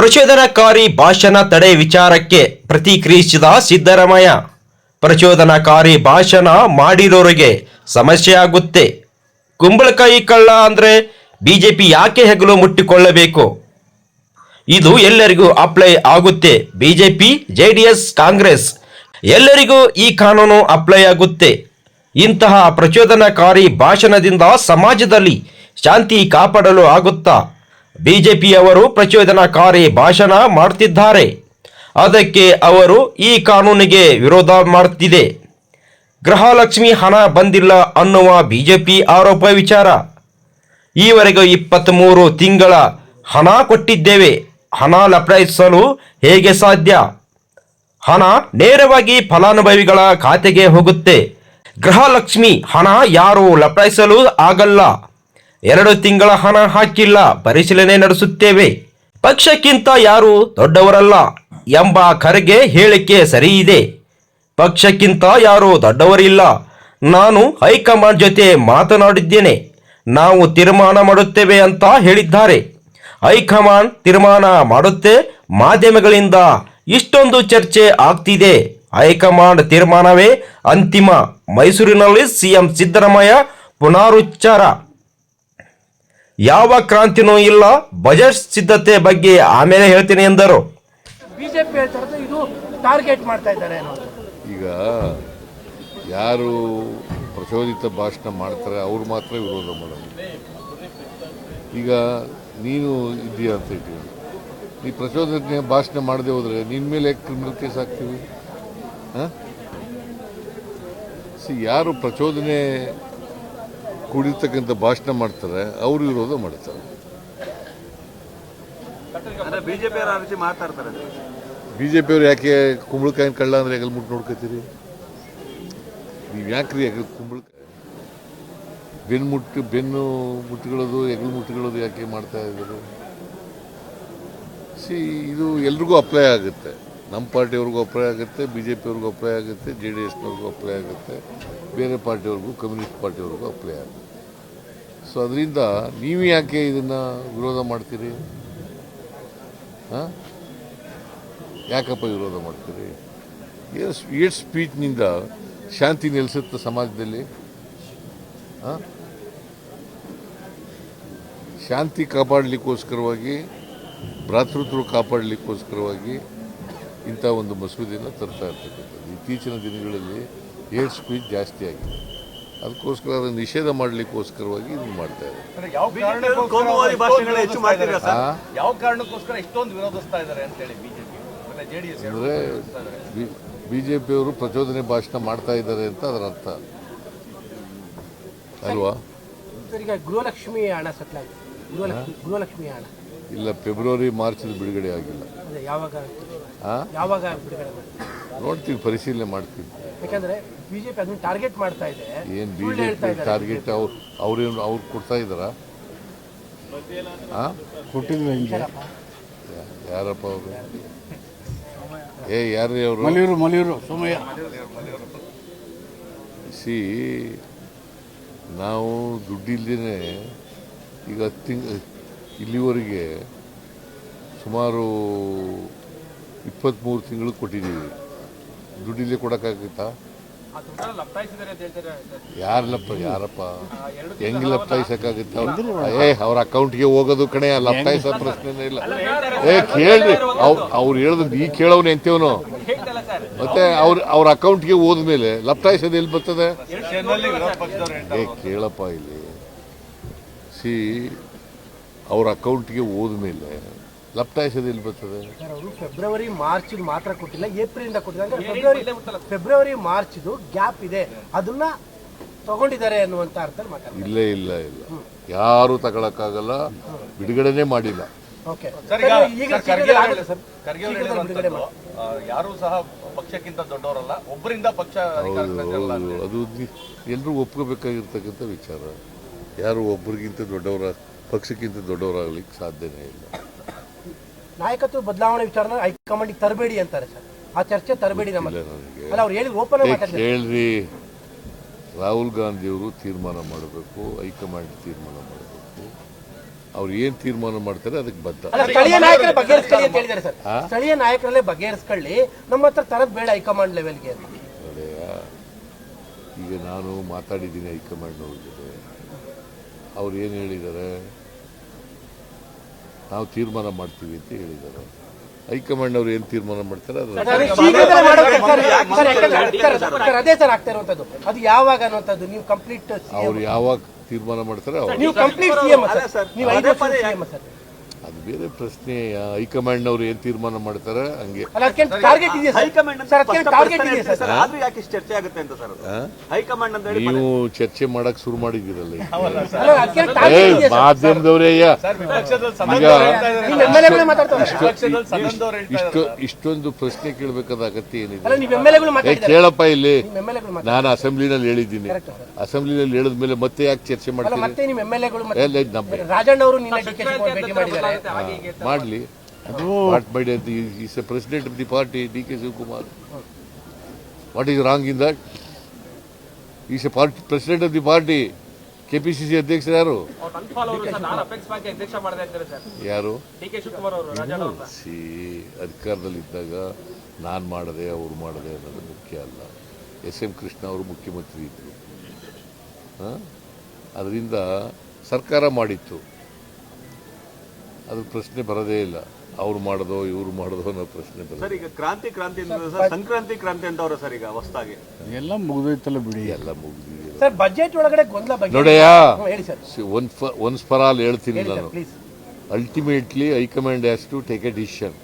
ಪ್ರಚೋದನಕಾರಿ ಭಾಷಣ ತಡೆ ವಿಚಾರಕ್ಕೆ ಪ್ರತಿಕ್ರಿಯಿಸಿದ ಸಿದ್ದರಾಮಯ್ಯ, ಪ್ರಚೋದನಕಾರಿ ಭಾಷಣ ಮಾಡಿರೋರಿಗೆ ಸಮಸ್ಯೆ ಆಗುತ್ತೆ. ಕುಂಬಳಕಾಯಿ ಕಳ್ಳ ಅಂದ್ರೆ ಬಿಜೆಪಿ ಯಾಕೆ ಹೆಗಲು ಮುಟ್ಟಿಕೊಳ್ಳಬೇಕು? ಇದು ಎಲ್ಲರಿಗೂ ಅಪ್ಲೈ ಆಗುತ್ತೆ. ಬಿಜೆಪಿ, ಜೆಡಿಎಸ್, ಕಾಂಗ್ರೆಸ್ ಎಲ್ಲರಿಗೂ ಈ ಕಾನೂನು ಅಪ್ಲೈ ಆಗುತ್ತೆ. ಇಂತಹ ಪ್ರಚೋದನಕಾರಿ ಭಾಷಣದಿಂದ ಸಮಾಜದಲ್ಲಿ ಶಾಂತಿ ಕಾಪಾಡಲು ಆಗುತ್ತಾ? ಬಿಜೆಪಿಯವರು ಪ್ರಚೋದನಕಾರಿ ಭಾಷಣ ಮಾಡುತ್ತಿದ್ದಾರೆ. ಅದಕ್ಕೆ ಅವರು ಈ ಕಾನೂನಿಗೆ ವಿರೋಧ ಮಾಡುತ್ತಿದೆ. ಗೃಹಲಕ್ಷ್ಮಿ ಹಣ ಬಂದಿಲ್ಲ ಅನ್ನುವ ಬಿಜೆಪಿ ಆರೋಪ ವಿಚಾರ. ಈವರೆಗೂ ಇಪ್ಪತ್ತ್ಮೂರು ತಿಂಗಳ ಹಣ ಕೊಟ್ಟಿದ್ದೇವೆ. ಹಣ ಲಪಟಾಯಿಸಲು ಹೇಗೆ ಸಾಧ್ಯ? ಹಣ ನೇರವಾಗಿ ಫಲಾನುಭವಿಗಳ ಖಾತೆಗೆ ಹೋಗುತ್ತೆ. ಗೃಹಲಕ್ಷ್ಮಿ ಹಣ ಯಾರು ಲಪಟಾಯಿಸಲು ಆಗಲ್ಲ. ಎರಡು ತಿಂಗಳ ಹಣ ಹಾಕಿಲ್ಲ, ಪರಿಶೀಲನೆ ನಡೆಸುತ್ತೇವೆ. ಪಕ್ಷಕ್ಕಿಂತ ಯಾರು ದೊಡ್ಡವರಲ್ಲ ಎಂಬ ಖರ್ಗೆ ಹೇಳಿಕೆ ಸರಿ ಇದೆ ಪಕ್ಷಕ್ಕಿಂತ ಯಾರು ದೊಡ್ಡವರಿಲ್ಲ. ನಾನು ಹೈಕಮಾಂಡ್ ಜೊತೆ ಮಾತನಾಡಿದ್ದೇನೆ. ನಾವು ತೀರ್ಮಾನ ಮಾಡುತ್ತೇವೆ ಅಂತ ಹೇಳಿದ್ದಾರೆ. ಹೈಕಮಾಂಡ್ ತೀರ್ಮಾನ ಮಾಡುತ್ತೆ, ಮಾಧ್ಯಮಗಳಿಂದ ಇಷ್ಟೊಂದು ಚರ್ಚೆ ಆಗ್ತಿದೆ. ಹೈಕಮಾಂಡ್ ತೀರ್ಮಾನವೇ ಅಂತಿಮ. ಮೈಸೂರಿನಲ್ಲಿ ಸಿಎಂ ಸಿದ್ದರಾಮಯ್ಯ ಪುನರುಚ್ಚಾರ. ಯಾವ ಕ್ರಾಂತಿನೂ ಇಲ್ಲ ಬಜೆಟ್ ಸಿದ್ಧತೆ ಬಗ್ಗೆ ಆಮೇಲೆ ಹೇಳ್ತೀನಿ ಎಂದರು. ಬಿಜೆಪಿ ಇದು ಟಾರ್ಗೆಟ್ ಮಾಡ್ತಾ ಇದ್ದಾರೆ ಈಗ ಯಾರು ಪ್ರಚೋದಿತ ಭಾಷಣ ಮಾಡ್ತಾರೆ ಅವ್ರು ಮಾತ್ರ ವಿರೋಧ ಮಾಡೋದು. ಈಗ ನೀನು ಇದೆಯಾ ಅಂತ ಇದ್ದೀವಿ ನೀ ಪ್ರಚೋದನೆ ಭಾಷಣ ಮಾಡದೆ ಹೋದ್ರೆ ನಿನ್ನ ಮೇಲೆ ಕ್ರಿಮಿನಲ್ ಕೇಸ್ ಹಾಕ್ತೀವಿ? ಹಾಂ? ಸಿ ಯಾರು ಪ್ರಚೋದನೆ ಕೂಡಿರ್ತಕ್ಕಂಥ ಭಾಷಣ ಮಾಡ್ತಾರೆ ಅವರು ವಿರೋಧ ಮಾಡ್ತಾರೆ. ಬಿ ಜೆ ಪಿಯವ್ರು ಯಾಕೆ ಕುಂಬಳಕಾಯಿನ ಕಳ್ಳ ಅಂದ್ರೆ ಹೆಗಲ್ ಮುಟ್ಟು ನೋಡ್ಕೋತೀರಿ? ನೀವು ಯಾಕ್ರಿ ಹೆಗಲ್ ಕುಂಬಳಕಾಯಿ? ಬೆನ್ನು ಮುಟ್ಟು ಬೆನ್ನು ಮುಟ್ಟುಗಳದು ಹೆಗಲು ಮುಟ್ಟುಗಳದು ಯಾಕೆ ಮಾಡ್ತಾ ಇದ್ದಾರೆ? ಸಿ ಇದು ಎಲ್ರಿಗೂ ಅಪ್ಲೈ ಆಗುತ್ತೆ. ನಮ್ಮ ಪಾರ್ಟಿಯವ್ರಿಗೂ ಅಪ್ಲೈ ಆಗುತ್ತೆ ಬಿ ಜೆ ಪಿಯವ್ರಿಗೂ ಅಪ್ಲೈ ಆಗುತ್ತೆ, ಜೆ ಡಿ ಎಸ್ನವ್ರಿಗೂ ಅಪ್ಲೈ ಆಗುತ್ತೆ, ಬೇರೆ ಪಾರ್ಟಿಯವ್ರಿಗೂ, ಕಮ್ಯುನಿಸ್ಟ್ ಪಾರ್ಟಿಯವ್ರಿಗೂ ಅಪ್ಲೈ ಆಗುತ್ತೆ. ಸೊ ಅದರಿಂದ ನೀವು ಯಾಕೆ ಇದನ್ನು ವಿರೋಧ ಮಾಡ್ತೀರಿ? ಹಾಂ? ಯಾಕಪ್ಪ ವಿರೋಧ ಮಾಡ್ತೀರಿ? ಏಟ್ ಏಟ್ ಸ್ಪೀಚ್ನಿಂದ ಶಾಂತಿ ನೆಲೆಸುತ್ತೆ ಸಮಾಜದಲ್ಲಿ? ಹಾಂ? ಶಾಂತಿ ಕಾಪಾಡಲಿಕ್ಕೋಸ್ಕರವಾಗಿ, ಭ್ರಾತೃತ್ವ ಕಾಪಾಡಲಿಕ್ಕೋಸ್ಕರವಾಗಿ ಇಂಥ ಒಂದು ಮಸೂದೆಯನ್ನು ತರ್ತಾ ಇರ್ತಕ್ಕಂಥದ್ದು. ಇತ್ತೀಚಿನ ದಿನಗಳಲ್ಲಿ ಏಡ್ ಸ್ಪೀಚ್ ಜಾಸ್ತಿ ಆಗಿದೆ. ಅದಕ್ಕೋಸ್ಕರ ಅದನ್ನು ನಿಷೇಧ ಮಾಡಲಿಕ್ಕೋಸ್ಕರವಾಗಿ ಇದು ಮಾಡ್ತಾ ಇದ್ದಾರೆ. ಬಿಜೆಪಿ ಕೋಮುವಾದಿ ಭಾಷೆಗಳು ಹೆಚ್ಚು ಮಾಡ್ತಿದ್ದಾರೆ ಸರ್? ಯಾವ ಕಾರಣಕ್ಕೋಸ್ಕರ ಇಷ್ಟೊಂದು ವಿರೋಧಿಸ್ತಾ ಇದ್ದಾರೆ ಅಂತ ಹೇಳಿ ಬಿಜೆಪಿ ಮತ್ತೆ ಜೆಡಿಎಸ್ ಅಂದರೆ ಬಿ ಜೆ ಪಿಯವರು ಪ್ರಚೋದನೆ ಭಾಷಣ ಮಾಡ್ತಾ ಇದ್ದಾರೆ ಅಂತ ಅದರ ಅರ್ಥ. ಅಲ್ವಾ? ಗೃಹಲಕ್ಷ್ಮಿ ಹಣ ಸೆಟ್ಲಾಗಿದೆ ಗೃಹಲಕ್ಷ್ಮಿ ಗೃಹಲಕ್ಷ್ಮಿ ಹಣ. ಇಲ್ಲ ಫೆಬ್ರವರಿ ಮಾರ್ಚ್ ಬಿಡುಗಡೆ ಆಗಿಲ್ಲ. ಯಾವಾಗ ಆ? ಯಾವಾಗ ಬಿಡುಗಡೆ ನೋಡ್ತೀವಿ ಪರಿಶೀಲನೆ ಮಾಡ್ತೀವಿ. ಯಾಕಂದ್ರೆ ಬಿಜೆಪಿ ಅದನ್ನ ಟಾರ್ಗೆಟ್ ಮಾಡ್ತಾ ಇದೆ. ಏನು ಬಿ ಸುಳ್ಳು ಜೆ ಹೇಳ್ತಾ ಪಿ ಇದ್ದಾರೆ ಟಾರ್ಗೆಟ್ ಅವ್ರು ಅವ್ರೇನು ಅವ್ರು ಕೊಡ್ತಾ ಇದ್ದಾರಾ? ಆ? ಯಾರಪ್ಪ? ಯಾರಪ್ಪ ಅವರು? ಏ ಯಾರು ಅವರು? ಮಲಿಯೂರು ಮಲಿಯೂರು ಸೋಮಯ್ಯ. ಸಿ ನಾವು ದುಡ್ಡಿಲ್ದೇ ಈಗ ಹತ್ತು ತಿಂಗ್ ಇಲ್ಲಿವರೆಗೆ ಸುಮಾರು ಇಪ್ಪತ್ತ್ಮೂರು ತಿಂಗಳು ಕೊಟ್ಟಿದ್ದೀವಿ. ದುಡ್ಡಿಲ್ಲೇ ಕೊಡೋಕ್ಕಾಗುತ್ತಾ? ಯಾರು ಲಪ್ಪ ಯಾರಪ್ಪ? ಹೆಂಗ್ ಲಪ್ಟಾಯಿಸಕ್ಕಾಗುತ್ತೆ ಏ ಅವ್ರ ಅಕೌಂಟ್ಗೆ ಹೋಗೋದು ಕಣೆ ಲಪ್ತಾಯಿಸ ಪ್ರಶ್ನೆನೇ ಇಲ್ಲ. ಏ ಕೇಳ್ರಿ ಅವ್ರು ಅವ್ರು ಈ ಕೇಳೋನು ಎಂತೇವನು ಸರ್. ಮತ್ತೆ ಅವ್ರ ಅವ್ರ ಅಕೌಂಟ್ಗೆ ಹೋದ್ಮೇಲೆ ಲಪ್ತಾಯಿಸೋದು ಎಲ್ಲಿ ಬರ್ತದೆ? ಏ ಕೇಳಪ್ಪ ಇಲ್ಲಿ. ಸಿ ಅವ್ರ ಅಕೌಂಟ್ಗೆ ಹೋದ್ಮೇಲೆ ಲಪ್ತಾಯಿಸೋದು ಎಲ್ಲಿ ಬರ್ತದೆ? ಸರ್ ಅವರು ಫೆಬ್ರವರಿ ಮಾರ್ಚ್ ಮಾತ್ರ ಕೊಟ್ಟಿಲ್ಲ ಏಪ್ರಿಲಿಂದ ಕೊಟ್ಟಿದ್ದಾರೆ ಫೆಬ್ರವರಿ ಫೆಬ್ರವರಿ ಮಾರ್ಚ್ ಗ್ಯಾಪ್ ಇದೆ ಅದನ್ನ ತಗೊಂಡಿದ್ದಾರೆ ಅನ್ನುವಂಥ ಅರ್ಥ ಮಾತಾಡ್ತಾರೆ ಇಲ್ಲೇ ಇಲ್ಲ ಇಲ್ಲ. ಯಾರು ತಗೊಳಕ್ಕಾಗಲ್ಲ. ಬಿಡುಗಡೆನೇ ಮಾಡಿಲ್ಲ. ಓಕೆ. ಸರ್ ಈಗ ಖರ್ಗೆ ಅವ್ರು ಹೇಳಿರುವಂತದ್ದು ಯಾರೂ ಸಹ ಪಕ್ಷಕ್ಕಿಂತ ದೊಡ್ಡವರಲ್ಲ ಒಬ್ಬರಿಂದ ಪಕ್ಷ ಅಧಿಕಾರಕ್ಕೆ ಹೌದು ಅದು ಎಲ್ಲರೂ ಒಪ್ಕೋಬೇಕಾಗಿರ್ತಕ್ಕಂಥ ವಿಚಾರ. ಯಾರು ಒಬ್ಬರಿಗಿಂತ ದೊಡ್ಡವರ ಪಕ್ಷಕ್ಕಿಂತ ದೊಡ್ಡವರಾಗಲಿಕ್ಕೆ ಸಾಧ್ಯನೇ ಇಲ್ಲ. ನಾಯಕತ್ವ ಬದಲಾವಣೆ ವಿಚಾರನ ಹೈಕಮಾಂಡ್ ತರಬೇಡಿ ಅಂತಾರೆ ಸರ್. ಆ ಚರ್ಚೆ ತರಬೇಡಿ ನಮ್ಮ ಅಲ್ಲ ಅವ್ರು ಹೇಳಿ ಓಪನ್ ಕೇಳ್ರಿ. ರಾಹುಲ್ ಗಾಂಧಿಯವರು ತೀರ್ಮಾನ ಮಾಡಬೇಕು ಹೈಕಮಾಂಡ್ ತೀರ್ಮಾನ ಮಾಡಬೇಕು. ಅವ್ರು ಏನು ತೀರ್ಮಾನ ಮಾಡ್ತಾರೆ ಅದಕ್ಕೆ ಬದ್ಧ. ಸ್ಥಳೀಯ ನಾಯಕರೇ ಬಗೆಹರಿಸ್ಕೊಳ್ಳಿ ಅಂತ ಹೇಳಿದ್ದಾರೆ ಸರ್. ಸ್ಥಳೀಯ ನಾಯಕರಲ್ಲೇ ಬಗೆಹರಿಸ್ಕೊಳ್ಳಿ. ನಮ್ಮ ಹತ್ರ ತರದ್ ಬೇಡ ಹೈಕಮಾಂಡ್ ಲೆವೆಲ್ಗೆ ಈಗ ನಾನು ಮಾತಾಡಿದ್ದೀನಿ ಹೈಕಮಾಂಡ್ನವ್ರ ಜೊತೆ. ಅವ್ರು ಏನು ಹೇಳಿದ್ದಾರೆ? ನಾವು ತೀರ್ಮಾನ ಮಾಡ್ತೀವಿ ಅಂತ ಹೇಳಿದ್ದಾರೆ. ಹೈಕಮಾಂಡ್ ಅವರು ಏನು ತೀರ್ಮಾನ ಮಾಡ್ತಾರೆ? ಅದು ಯಾವಾಗ ನೀವು ಕಂಪ್ಲೀಟ್ ಅವ್ರು ಯಾವಾಗ ತೀರ್ಮಾನ ಮಾಡ್ತಾರೆ ಬೇರೆ ಪ್ರಶ್ನೆ ಹೈಕಮಾಂಡ್ನವ್ರು ಏನು ತೀರ್ಮಾನ ಮಾಡ್ತಾರೆ ಹಂಗೆ. ಅಲ್ಲ ಟಾರ್ಗೆಟ್ ಇದೆಯಾ sir? High command sir target ಇದೆಯಾ ಸರ್? ಸರ್ ಯಾಕೆ ಇಷ್ಟು ಚರ್ಚೆ ಆಗುತ್ತೆ ಅಂತ ಸರ್ ಅದು? ಹೈಕಮಾಂಡ್ ಅಂತ ಹೇಳಿ ನೀವು ಚರ್ಚೆ ಮಾಡಕ್ ಶುರು ಮಾಡಿದ್ದೀರಲ್ಲ ಮಾಧ್ಯಮದವರೇ ಇಷ್ಟು ಇಷ್ಟೊಂದು ಪ್ರಶ್ನೆ ಕೇಳಬೇಕಾದ ಅಗತ್ಯ ಏನಿದೆ? ಕೇಳಪ್ಪ ಇಲ್ಲಿ. ನಾನು ಅಸೆಂಬ್ಲಿನಲ್ಲಿ ಹೇಳಿದ್ದೀನಿ. ಅಸೆಂಬ್ಲಿನಲ್ಲಿ ಹೇಳಿದ್ಮೇಲೆ ಮತ್ತೆ ಯಾಕೆ ಚರ್ಚೆ ಮಾಡ್ತಾರೆ? ಮಾಡ್ತೀನಿ ರಾಜಣ್ಣ ಅವರು ಮಾಡಲಿ. What is a president of the party D K Shivakumar what is wrong in that is a party president of the party K P C ಅಧ್ಯಕ್ಷರು ಯಾರು? ಯಾರು ಸಿ ಅಧಿಕಾರದಲ್ಲಿದ್ದಾಗ ನಾನು ಮಾಡದೆ ಅವ್ರು ಮಾಡದೆ ಅನ್ನೋದು ಮುಖ್ಯ ಅಲ್ಲ. ಎಸ್ ಎಂ ಕೃಷ್ಣ ಅವರು ಮುಖ್ಯಮಂತ್ರಿ ಇದ್ದರು ಅದರಿಂದ ಸರ್ಕಾರ ಮಾಡಿತ್ತು. ಅದು ಪ್ರಶ್ನೆ ಬರೋದೇ ಇಲ್ಲ. ಅವ್ರು ಮಾಡೋದೋ ಇವ್ರು ಮಾಡೋದೋ ಅನ್ನೋ ಪ್ರಶ್ನೆ ಬರೋದು ಸರ್ ಈಗ ಕ್ರಾಂತಿ ಕ್ರಾಂತಿ ಅಂತ ಸರ್ ಸಂಕ್ರಾಂತಿ ಕ್ರಾಂತಿ ಅಂತವ್ರೆ ಸರ್ ಈಗ ಹೊಸದಾಗಿ. ಎಲ್ಲ ಮುಗಿದೋಯ್ತಲ್ಲ ಬಿಡಿ. ಎಲ್ಲ ಮುಗಿದಿ ಸರ್ ಬಜೆಟ್ ಒಳಗಡೆ ಗೊಂದಲ ಬಗ್ಗೆ ನೋಡಯ್ಯ ಹ್ಮ್, ಹೇಳಿ sir. One once for all ಹೇಳ್ತೀನಿ ಹೇಳಿ ಸರ್ ನಾನು. Please ultimately high command has to take a decision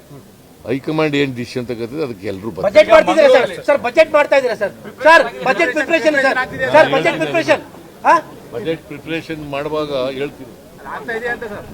high command ಏನ್ ಡಿಸಿಷನ್ ತಗೋತದೆ ಅದಕ್ಕೆ ಎಲ್ಲರೂ ಬದ್ಧ ಬಜೆಟ್ ಮಾಡ್ತಿದ್ದೀರಾ ಸರ್? ಸರ್ ಬಜೆಟ್ ಮಾಡ್ತಾ ಇದ್ದೀರಾ sir? Sir budget preparation sir. Sir budget preparation ಹಾ? ಬಜೆಟ್ ಪ್ರಿಪರೇಷನ್ ಮಾಡುವಾಗ ಹೇಳ್ತೀನಿ. సార్